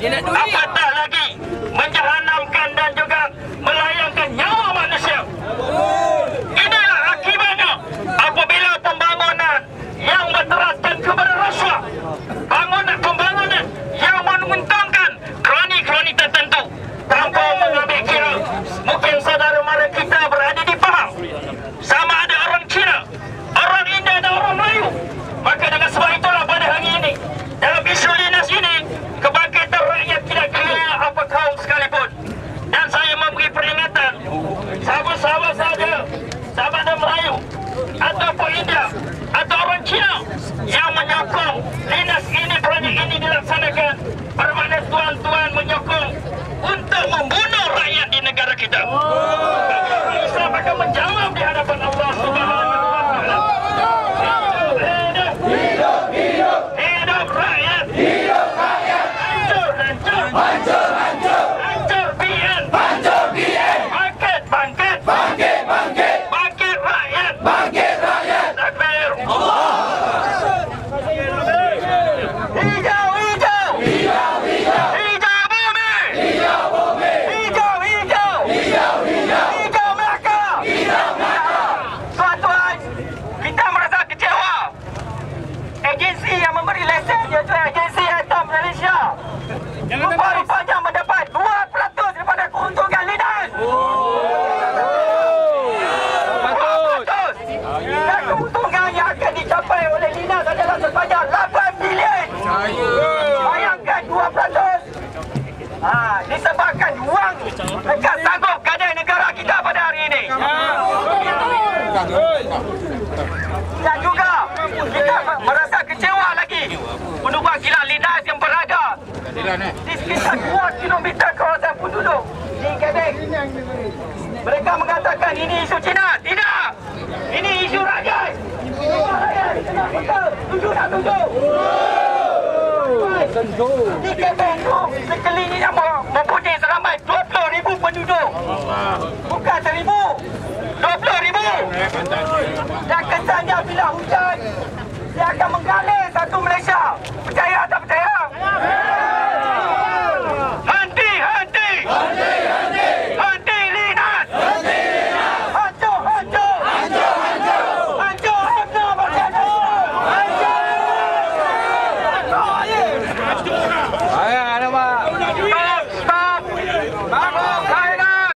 Dia nak duit. dinas ini kerana ini dilaksanakan rupa-rupanya mendapat 2% daripada keuntungan leaders. Oh. Oh. Oh. Dan keuntungan yang akan dicapai oleh leaders adalah sebanyak 8 bilion. Bayangkan 2%. Ah, ha, disebabkan wang mereka sanggup keadaan negara kita pada hari ini. Oh. Oh. meminta kawasan penduduk di Kedek. Mereka mengatakan ini isu Cina. Tidak! Ini isu rakyat! Isu rakyat! Tujuh tak tujuh! Di Kedek tu sekelilingnya mempunyai seramai 20,000 penduduk. Bukan 1,000. 20,000! 20,000!